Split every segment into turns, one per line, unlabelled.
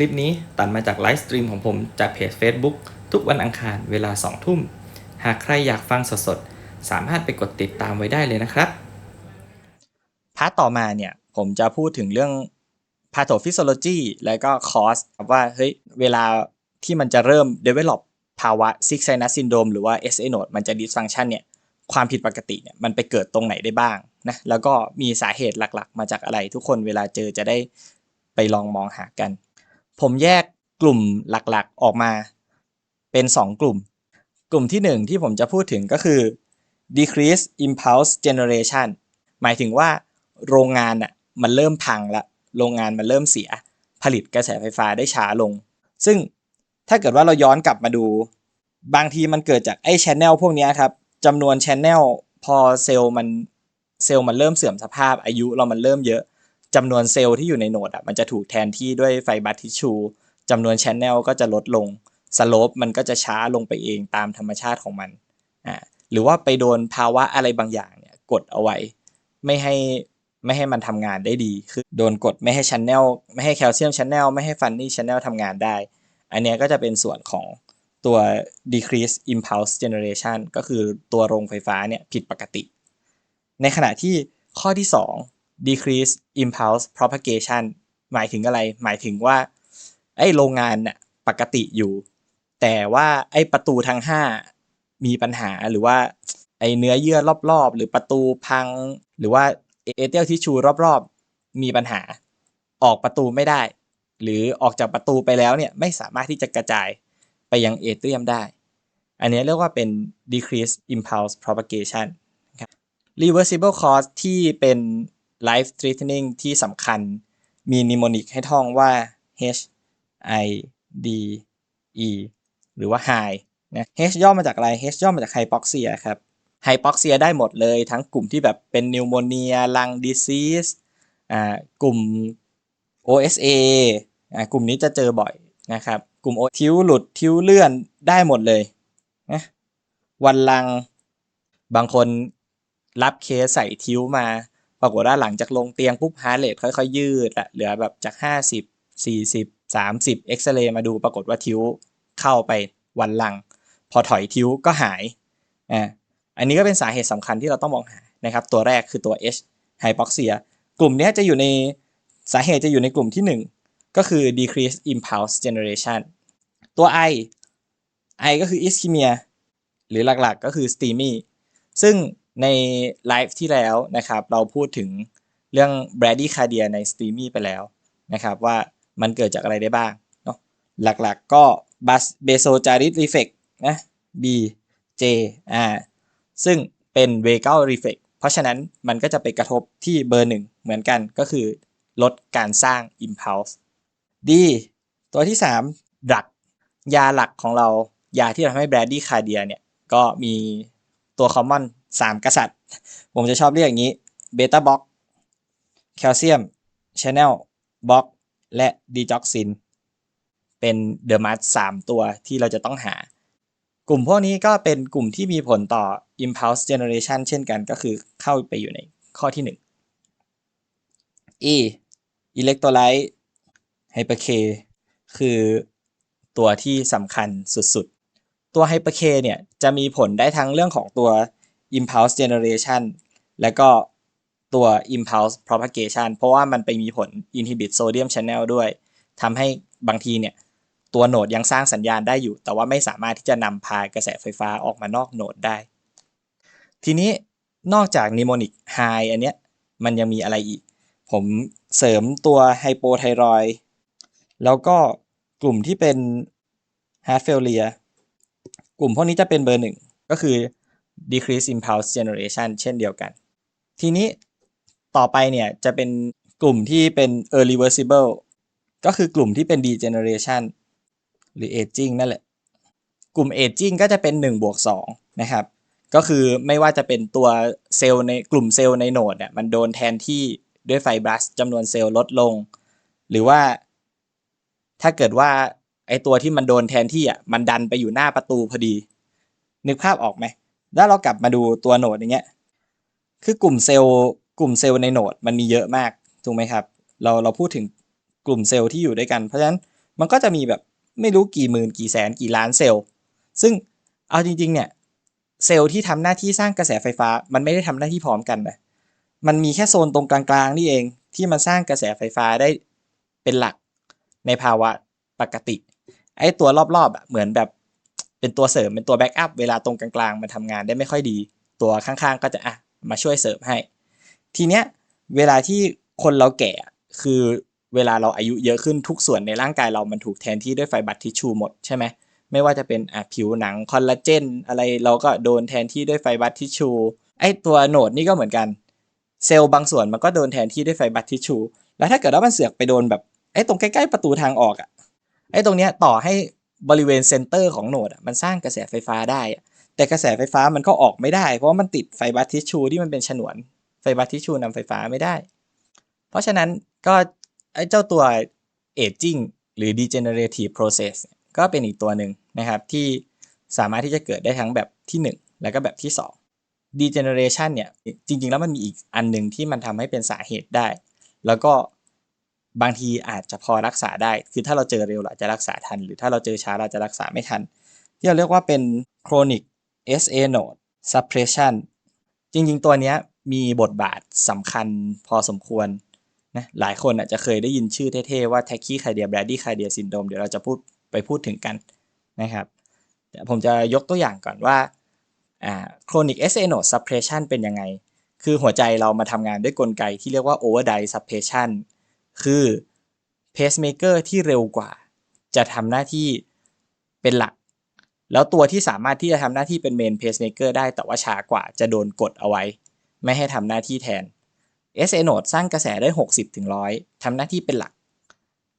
ลิปนี้ตัดมาจากไลฟ์สตรีมของผมจากเพจ Facebook ทุกวันอังคารเวลา 2 ทุ่ม หากใครอยากฟังสดๆ สามารถไปกดติดตามไว้ได้เลยนะครับ
พาร์ทต่อมาเนี่ย ผมจะพูดถึงเรื่อง pathophysiology แล้วก็ครับว่าเฮ้ยเวลาที่มันจะเริ่ม develop ภาวะ six sinus syndrome หรือว่า SA node มันจะ dysfunction เนี่ยความผิดปกติเนี่ยมันไปเกิดตรงไหนได้บ้างนะแล้วก็มีสาเหตุหลักๆ มาจากอะไรทุกคนเวลาเจอจะได้ไปลองมองหากัน ผมแยกกลุ่มหลักๆออกมาเป็น 2 กลุ่ม กลุ่มที่ 1 ที่ผมจะพูดถึงก็คือ decrease impulse generation หมายถึงว่าโรงงานอะมันเริ่มพังละโรงงานมันเริ่มเสีย ผลิตกระแสไฟฟ้าได้ช้าลง ซึ่งถ้าเกิดว่าเราย้อนกลับมาดู บางทีมันเกิดจากไอ้ชแนลพวกนี้ครับจำนวนชแนลพอเซลล์มันเซลล์มันเริ่มเสื่อมสภาพอายุเรามันเริ่มเยอะ จำนวนเซลล์ที่อยู่ในโหนดอะมันจะถูกแทนที่ด้วยไฟบัตทิชูจำนวนชแนลก็จะลดลงสโลปมันก็จะช้าลงไปเองตามธรรมชาติของมันอ่าหรือว่าไปโดนภาวะอะไรบางอย่างเนี่ยกดเอาไว้ ไม่ให้ไม่ให้มันทำงานได้ดี คือโดนกดไม่ให้ชันแนลไม่ให้แคลเซียมชันแนลไม่ให้ฟันนี่ชันแนลทำงานได้ อันเนี้ยก็จะเป็นส่วนของตัว decrease impulse generation ก็คือตัวโรงไฟฟ้าเนี่ยผิดปกติ ในขณะที่ข้อที่ 2 decrease impulse propagation หมายถึงอะไร หมายถึงว่า ไอ้โรงงานน่ะปกติอยู่ แต่ว่าไอ้ประตูทั้ง 5 มีปัญหาหรือว่า ไอ้เนื้อเยื่อรอบๆ หรือประตูพัง หรือว่าเอเทลทิชชูรอบๆ มีปัญหา ออกประตูไม่ได้ หรือออกจากประตูไปแล้วเนี่ยไม่สามารถที่จะกระจายไปยังเอเทียมได้ อันนี้เรียกว่าเป็น decrease impulse propagation ครับ reversible cause ที่เป็น life threatening ที่สำคัญ มีนิโมนิกให้ท่องว่า H I D E หรือว่า high นะ H ย่อมาจากอะไร H ย่อมาจาก hypoxia ครับ hypoxia ได้หมดเลยทั้งกลุ่มที่แบบเป็น pneumonia lung disease อ่ากลุ่ม OSA อ่ากลุ่มนี้จะเจอบ่อยนะครับ กลุ่มทิวหลุดทิวเลื่อนได้หมดเลยนะวันลังบางคนรับเคสใส่ทิวมา ปรากฏว่าหลังจากลงเตียงปุ๊บฮาร์เรทค่อยๆ ยืดละเหลือแบบจาก 50 40 30เอ็กซเรย์มาดูปรากฏว่าทิ้วเข้าไปวันลัง พอถอยทิ้วก็หายอ่าอันนี้ก็เป็นสาเหตุสำคัญที่เราต้องมองหานะครับ ตัวแรกคือตัว H hypoxia กลุ่มนี้จะอยู่ในสาเหตุจะอยู่ในกลุ่มที่ 1 ก็คือ decrease impulse generation ตัว I I ก็คือ ischemia หรือหลักๆก็คือ STEMI ซึ่ง ในไลฟ์ที่แล้วนะครับเราพูดถึงเรื่อง bradycardia ใน STEMI ไปแล้วนะครับว่ามันเกิดจากอะไรได้บ้างเนาะหลักๆก็ basojarit reflex นะ B J อ่าซึ่งเป็น vagal reflex เพราะฉะนั้นมันก็จะไปกระทบที่เบอร์หนึ่งเหมือนกันก็คือ ลดการสร้าง impulse D ตัวที่3ดักยาหลักของเรายาที่ทำให้แบรดดี้คาเดียเนี่ยก็มี ตัวคอมมอน3กษัตริย์ ผมจะชอบเรียกอย่างนี้เบต้าบล็อกแคลเซียมชแนลบล็อกและดีจ็อกซินเป็นเดอะมัสสามตัวที่เราจะต้องหา กลุ่มพวกนี้ก็เป็นกลุ่มที่มีผลต่อ impulse generation เช่นกันก็คือเข้าไปอยู่ในข้อที่ 1 E electrolyte hyper K คือตัวที่สำคัญสุด ตัว hyper K เนี่ยจะมีผลได้ทั้งเรื่องของตัว impulse generation และก็ตัว impulse propagation เพราะว่ามันไปมีผล inhibit sodium channel ด้วยทำให้บางทีเนี่ยตัวโหนดยังสร้างสัญญาณได้อยู่ แต่ว่าไม่สามารถที่จะนำพากระแสไฟฟ้าออกมานอกโหนดได้ ทีนี้นอกจาก mnemonic high อันเนี้ยมันยังมีอะไรอีก ผมเสริมตัวไฮโปไทรอยแล้วก็กลุ่มที่เป็น heart failure กลุ่มพวกนี้จะเป็นเบอร์หนึ่งก็คือ decrease impulse generation เช่นเดียวกัน ทีนี้ต่อไปเนี่ยจะเป็นกลุ่มที่เป็น irreversible ก็คือกลุ่มที่เป็น degeneration หรือ aging นั่นแหละ กลุ่ม aging ก็จะเป็น1บวก2นะครับ ก็คือไม่ว่าจะเป็นตัวเซลล์ในกลุ่มเซลล์ในโหนดเนี่ยมันโดนแทนที่ด้วยไฟบรัสจำนวนเซลล์ลดลง หรือว่าถ้าเกิดว่า ไอตัวที่มันโดนแทนที่อะมันดันไปอยู่หน้าประตูพอดี นึกภาพออกไหมถ้าเรากลับมาดูตัวโหนดอย่างเงี้ย คือกลุ่มเซลล์กลุ่มเซลล์ในโหนดมันมีเยอะมากถูกไหมครับ เราเราพูดถึงกลุ่มเซลล์ที่อยู่ด้วยกัน เพราะฉะนั้นมันก็จะมีแบบไม่รู้กี่หมื่นกี่แสนกี่ล้านเซลล์ ซึ่งเอาจริงๆเนี่ยเซลล์ที่ทำหน้าที่สร้างกระแสไฟฟ้า มันไม่ได้ทำหน้าที่พร้อมกันนะ มันมีแค่โซนตรงกลางๆนี่เองที่มันสร้างกระแสไฟฟ้าได้เป็นหลักในภาวะปกติ ไอ้ตัวรอบๆอะเหมือนแบบเป็นตัวเสริมเป็นตัวแบ็กอัพเวลาตรงกลางๆมันทำงานได้ไม่ค่อยดี ตัวข้างๆ ก็จะอะมาช่วยเสริมให้ ทีเนี้ยเวลาที่คนเราแก่คือเวลาเราอายุเยอะขึ้นทุกส่วนในร่างกายเรามันถูกแทนที่ด้วยไฟบัตทิชชูหมดใช่ไหมไม่ว่าจะเป็นอะผิวหนังคอลลาเจนอะไรเราก็โดนแทนที่ด้วยไฟบัตทิชชูไอตัวโหนดนี่ก็เหมือนกัน เซลล์บางส่วนมันก็โดนแทนที่ด้วยไฟบัตทิชชูแล้วถ้าเกิดว่ามันเสือกไปโดนแบบไอ้ตรงใกล้ๆประตูทางออกอะ ไอ้ตรงเนี้ยต่อให้บริเวณเซนเตอร์ของโหนดมันสร้างกระแสไฟฟ้าได้ แต่กระแสไฟฟ้ามันก็ออกไม่ได้ เพราะว่ามันติดไฟบัตทิชชูที่มันเป็นฉนวน ไฟบัตทิชชูนำไฟฟ้าไม่ได้ เพราะฉะนั้นก็ไอ้เจ้าตัว aging หรือ degenerative process ก็เป็นอีกตัวหนึ่งนะครับที่สามารถที่จะเกิดได้ทั้งแบบที่ 1 แล้วก็แบบที่ 2 degeneration เนี่ยจริงๆ แล้วมันมีอีกอันหนึ่งที่มันทำให้เป็นสาเหตุได้ แล้วก็ บางทีอาจจะพอรักษาได้ คือถ้าเราเจอเร็วเราจะรักษาทัน หรือถ้าเราเจอช้าเราจะรักษาไม่ทัน ที่เราเรียกว่าเป็น chronic SA node suppression จริงๆ ตัวนี้มีบทบาทสำคัญพอสมควรนะหลายคนอาจจะเคยได้ยินชื่อเท่ๆ ว่า tachycardia bradycardia syndrome เดี๋ยวเราจะพูดไปพูดถึงกันนะครับแต่ผมจะยกตัวอย่างก่อนว่าอ่า chronic SA node suppression เป็นยังไง คือหัวใจเรามาทำงานด้วยกลไกที่เรียกว่า overdrive suppression คือ pacemaker ที่เร็วกว่า จะทำหน้าที่เป็นหลัก แล้วตัวที่สามารถที่จะทำหน้าที่เป็น main pacemaker ได้แต่ว่าช้ากว่าจะโดนกดเอาไว้ ไม่ให้ทำหน้าที่แทน SA node สร้างกระแสได้ 60ถึง100ทำหน้าที่เป็นหลัก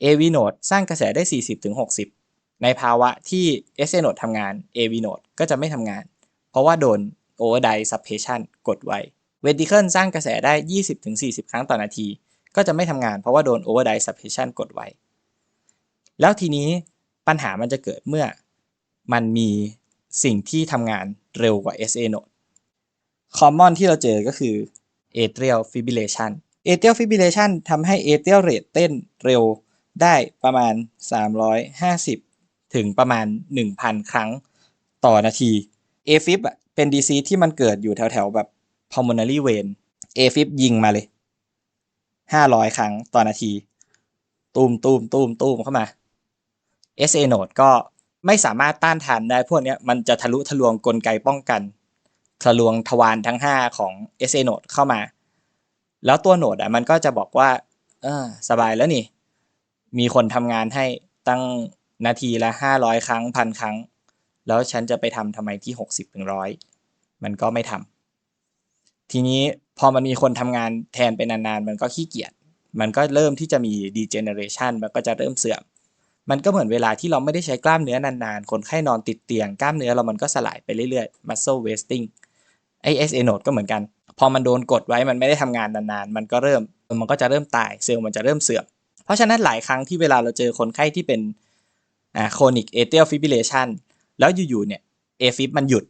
AV node สร้างกระแสได้ 40ถึง60ในภาวะที่ SA node ทำงาน AV node ก็จะไม่ทำงาน เพราะว่าโดน overdrive suppression กดไว้ v e n t i c l e สร้างกระแสได้ 20ถึง40 ครั้งต่อนาที ก็จะไม่ทำงานเพราะว่าโดน overdrive suppression กดไว้ แล้วทีนี้ปัญหามันจะเกิดเมื่อมันมีสิ่งที่ทำงานเร็วกว่า SA node common ที่เราเจอก็คือ atrial fibrillation atrial fibrillation ทำให้ atrial rate เต้นเร็วได้ประมาณ 350 ถึงประมาณ 1,000 ครั้งต่อนาที AFib เป็น disease ที่มันเกิดอยู่แถวๆแบบ pulmonary vein AFib ยิงมาเลย 500 ครั้งต่อนาที ตูมตูมตูมตูมเข้ามา SA node ก็ไม่สามารถต้านทานได้พวกนี้มันจะทะลุทะลวงกลไกป้องกันทะลวงทวารทั้ง 5 ของ SA node เข้ามา แล้วตัวโนดอะมันก็จะบอกว่าเออสบายแล้วนี่ มีคนทำงานให้ตั้งนาทีละ 500 ครั้งพันครั้ง แล้วฉันจะไปทำทำไมที่ 60ถึงร้อยมันก็ไม่ทำทีนี้ พอมันมีคนทำงานแทนไปนานๆ มันก็ขี้เกียจมันก็เริ่มที่จะมี degeneration มันก็จะเริ่มเสื่อม มันก็เหมือนเวลาที่เราไม่ได้ใช้กล้ามเนื้อนานๆ คนไข้นอนติดเตียงกล้ามเนื้อเรามันก็สลายไปเรื่อยๆ muscle wasting ไอ SA node ก็เหมือนกัน พอมันโดนกดไว้มันไม่ได้ทำงานนานๆ มันก็เริ่มมันก็จะเริ่มตายเซลล์มันจะเริ่มเสื่อม เพราะฉะนั้นหลายครั้งที่เวลาเราเจอคนไข้ที่เป็นอ่า chronic atrial fibrillation แล้วอยู่ๆเนี่ย AFib มันหยุด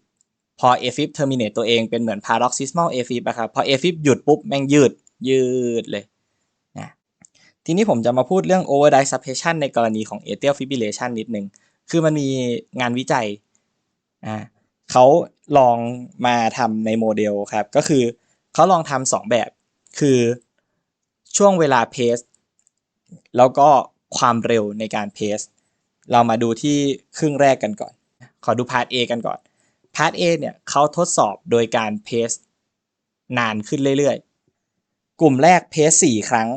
พอ AFib terminate ตัวเองเป็นเหมือน paroxysmal AFib อะครับ พอ AFib หยุดปุ๊บ แม่งยืด ยืดเลยนะทีนี้ผมจะมาพูดเรื่อง overdrive suppression ในกรณีของ atrial fibrillation นิดนึง คือมันมีงานวิจัยอ่าเขาลองมาทำในโมเดลครับ ก็คือเขาลองทำสองแบบ คือช่วงเวลาเพสแล้วก็ความเร็วในการเพสเรามาดูที่ครึ่งแรกกันก่อน ขอดูพาร์ท A กันก่อน พาร์ท A เนี่ยเขาทดสอบโดยการเพสนานขึ้นเรื่อยๆ กลุ่มแรกเพสสี่ครั้ง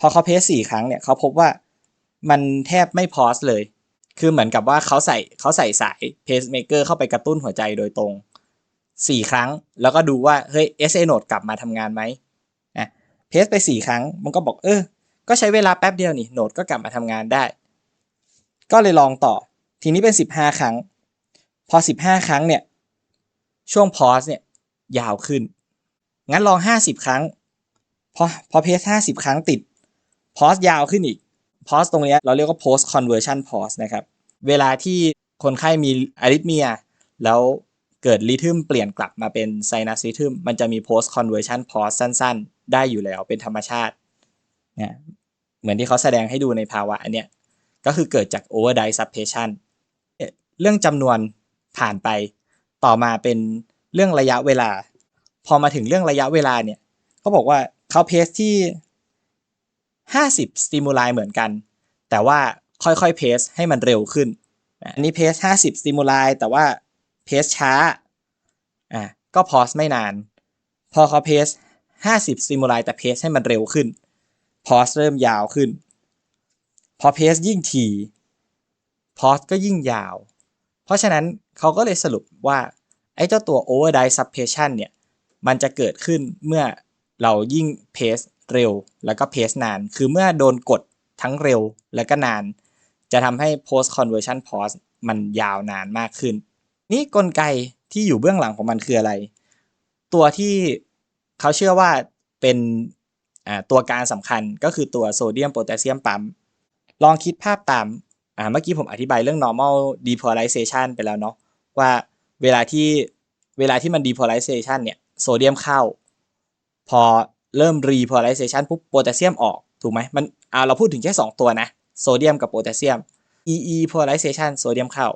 พอเขาเพสสี่ครั้งเนี่ยเขาพบว่ามันแทบไม่พอสเลย คือเหมือนกับว่าเขาใส่เขาใส่สายเพสเมเกอร์เข้าไปกระตุ้นหัวใจโดยตรง 4 ครั้ง แล้วก็ดูว่าเฮ้ย SA node กลับมาทำงานไหมนะเพสไป 4 ครั้ง มันก็บอกเออ ก็ใช้เวลาแป๊บเดียวนี่โนดก็กลับมาทำงานได้ ก็เลยลองต่อ ทีนี้เป็น 15 ครั้ง พอ 15 ครั้งเนี่ยช่วงพอสเนี่ยยาวขึ้น งั้นลอง 50 ครั้ง พอพอเพส50 ครั้งติดพอสยาวขึ้นอีกพอสตรงเนี้ยเราเรียกว่า post conversion pause นะครับ เวลาที่คนไข้มีอาริทเมีย แล้วเกิดริทึมเปลี่ยนกลับมาเป็นไซนัสริทึมมันจะมี post conversion pause สั้นๆ ได้อยู่แล้วเป็นธรรมชาตินี่ยเหมือนที่เขาแสดงให้ดูในภาวะอันเนี้ยก็คือเกิดจาก overdrive suppression เรื่องจำนวน ผ่านไป ต่อมาเป็นเรื่องระยะเวลา พอมาถึงเรื่องระยะเวลาเนี่ยเขาบอกว่าเขาเพสที่ 50 สติมูลายเหมือนกัน แต่ว่าค่อยๆเพสให้มันเร็วขึ้น อันนี้เพส50 สติมูลายแต่ว่าเพสช้าอะก็พอสไม่นาน พอเขาเพส50 สติมูลายแต่เพสให้มันเร็วขึ้น พอสเริ่มยาวขึ้น พอเพสยิ่งถี่พอสก็ยิ่งยาว เพราะฉะนั้นเขาก็เลยสรุปว่า ไอ้เจ้าตัว overdrive suppression เนี่ย มันจะเกิดขึ้นเมื่อเรายิ่งเพสเร็ว แล้วก็เพสนาน คือเมื่อโดนกดทั้งเร็วแล้วก็นาน จะทำให้ post conversion pause มันยาวนานมากขึ้น นี่กลไกที่อยู่เบื้องหลังของมันคืออะไร ตัวที่เขาเชื่อว่าเป็นตัวการสำคัญก็คือตัวโซเดียมโพแทสเซียมปั๊มลองคิดภาพตาม อ่าเมื่อกี้ผมอธิบายเรื่อง normal depolarization ไปแล้วเนาะว่าเวลาที่เวลาที่มัน depolarization เนี่ยโซเดียมเข้า พอเริ่ม repolarization ปุ๊บโพแทสเซียมออกถูกไหมมันอ่าเราพูดถึงแค่ 2 ตัวนะโซเดียมกับโพแทสเซียม EE polarization โซเดียมเข้า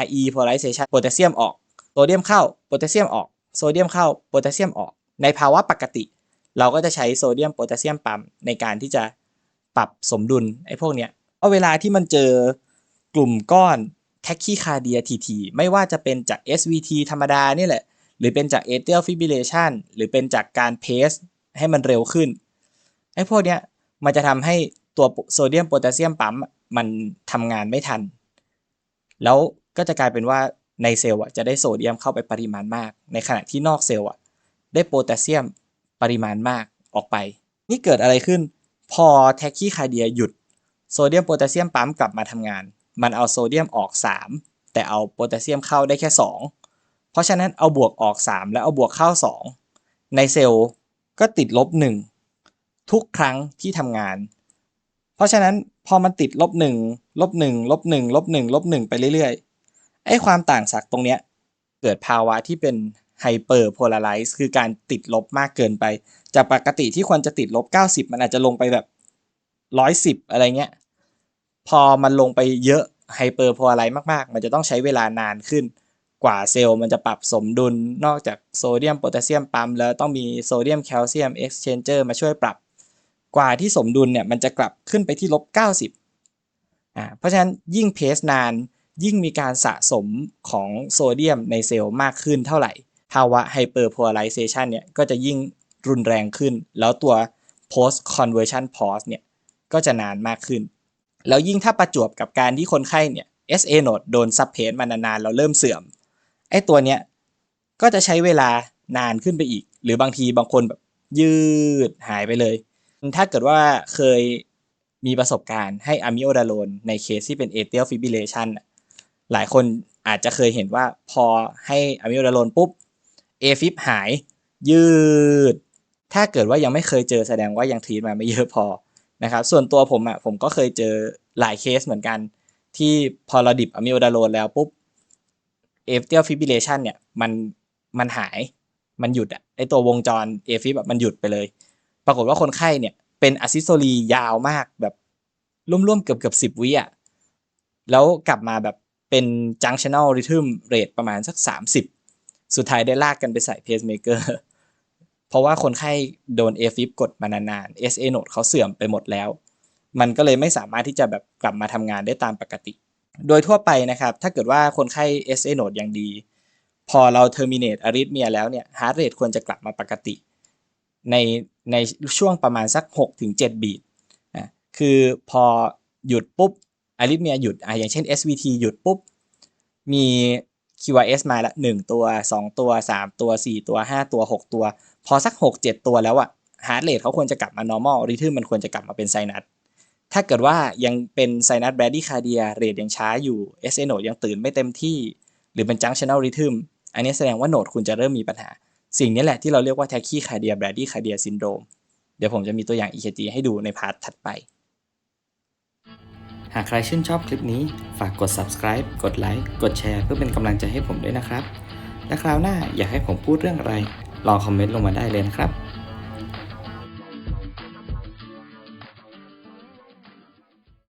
RE polarization โพแทสเซียมออกโซเดียมเข้าโพแทสเซียมออกโซเดียมเข้าโพแทสเซียมออก ในภาวะปกติ เราก็จะใช้โซเดียมโพแทสเซียมปั๊มในการที่จะปรับสมดุลไอ้พวกเนี้ย เอาเวลาที่มันเจอกลุ่มก้อนแทคคีคาเดียทีๆไม่ว่าจะเป็นจาก SVT ธรรมดานี่แหละ หรือเป็นจาก atrial fibrillation หรือเป็นจากการเพสให้มันเร็วขึ้นไอ้พวกเนี้ยมันจะทำให้ตัวโซเดียมโพแทสเซียมปั๊มมันทำงานไม่ทัน แล้วก็จะกลายเป็นว่าในเซลล์อะจะได้โซเดียมเข้าไปปริมาณมาก ในขณะที่นอกเซลล์อะได้โพแทสเซียมปริมาณมากออกไป นี่เกิดอะไรขึ้น พอแทคคีคาเดียหยุด โซเดียมโพแทสเซียมปั๊มกลับมาทำงาน มันเอาโซเดียมออก 3 แต่เอาโพแทสเซียมเข้าได้แค่ 2 เพราะฉะนั้นเอาบวกออก 3 แล้วเอาบวกเข้า 2 ในเซลล์ก็ติดลบ 1 ทุกครั้งที่ทำงาน เพราะฉะนั้นพอมันติดลบ 1 ลบ 1 ลบ 1 ลบ 1 ลบ 1 ไปเรื่อยๆ ไอ้ความต่างศักย์ตรงเนี้ยเกิดภาวะที่เป็นไฮเปอร์โพลาไรซ์คือการติดลบมากเกินไป จากปกติที่ควรจะติดลบ 90 มันอาจจะลงไปแบบ 110 อะไรเงี้ย พอมันลงไปเยอะไฮเปอร์โพลาไรมากๆ มันจะต้องใช้เวลานานขึ้น กว่าเซลล์มันจะปรับสมดุลนอกจากโซเดียมโพแทสเซียมปั๊มแล้วต้องมีโซเดียมแคลเซียมเอ็กซ์เชนเจอร์มาช่วยปรับ กว่าที่สมดุลเนี่ยมันจะกลับขึ้นไปที่ลบ 90อ่าเพราะฉะนั้นยิ่งเพสนานยิ่งมีการสะสมของโซเดียมในเซลล์มากขึ้นเท่าไหร่ ภาวะไฮเปอร์โพลาไรเซชันเนี่ยก็จะยิ่งรุนแรงขึ้น แล้วตัว post conversion pause เนี่ยก็จะนานมากขึ้น แล้วยิ่งถ้าประจวบกับการที่คนไข้เนี่ย SA node โดนซับเพสมานานๆแล้วเริ่มเสื่อม ไอ้ตัวเนี้ยก็จะใช้เวลานานขึ้นไปอีก หรือบางทีบางคนแบบยืดหายไปเลย ถ้าเกิดว่าเคยมีประสบการณ์ให้อะมิโอดาโลนในเคสที่เป็น atrial fibrillation น่ะหลายคนอาจจะเคยเห็นว่าพอให้อะมิโอดาโลนปุ๊บ AFib หายยืด ถ้าเกิดว่ายังไม่เคยเจอแสดงว่ายังทีตมาไม่เยอะพอ นะครับส่วนตัวผมอะผมก็เคยเจอหลายเคสเหมือนกัน ที่พอเราดิบอะมิโอดาโลนแล้วปุ๊บ atrial fibrillation เนี่ยมันมันหายมันหยุดอะไอตัววงจร AFib แบบมันหยุดไปเลย ปรากฏว่าคนไข้เนี่ยเป็นอะซิสโตลียาวมากแบบร่วมๆเกือบเกือบสิบวิอะแล้วกลับมาแบบเป็น junctional rhythm rate ประมาณสัก 30 สุดท้ายได้ลากกันไปใส่เพสเมเกอร์ เพราะว่าคนไข้โดน AFib กดมานานๆ SA node เขาเสื่อมไปหมดแล้ว มันก็เลยไม่สามารถที่จะแบบกลับมาทำงานได้ตามปกติ โดยทั่วไปนะครับ ถ้าเกิดว่าคนไข้ SA node ยังดี พอเรา terminate arrhythmia แล้วเนี่ย heart rate ควรจะกลับมาปกติ ในในช่วงประมาณสัก 6-7 บีทอะคือพอหยุดปุ๊บอาริทเมียหยุดอะอย่างเช่น SVT หยุดปุ๊บ มี QRS มาละ 1 ตัว 2 ตัว 3 ตัว 4 ตัว 5 ตัว 6 ตัว พอสัก 6 7 ตัวแล้วอะฮาร์ดเรทเขาควรจะกลับมา normal ริทึมมันควรจะกลับมาเป็นไซนัสถ้าเกิดว่ายังเป็นไซนัสแบรดี้คาเดียเรทยังช้าอยู่ SA node ยังตื่นไม่เต็มที่ หรือเป็น junctional rhythm อันนี้แสดงว่าโนดคุณจะเริ่มมีปัญหา สิ่งนี้แหละที่เราเรียกว่า tachycardia bradycardia syndrome เดี๋ยวผมจะมีตัวอย่าง EKG ให้ดูในพาร์ทถัดไป
หากใครชื่นชอบคลิปนี้ ฝากกด subscribe กดไลค์กดแชร์เพื่อเป็นกำลังใจให้ผมด้วยนะครับ และคราวหน้าอยากให้ผมพูดเรื่องอะไร ลองคอมเมนต์ลงมาได้เลยนะครับ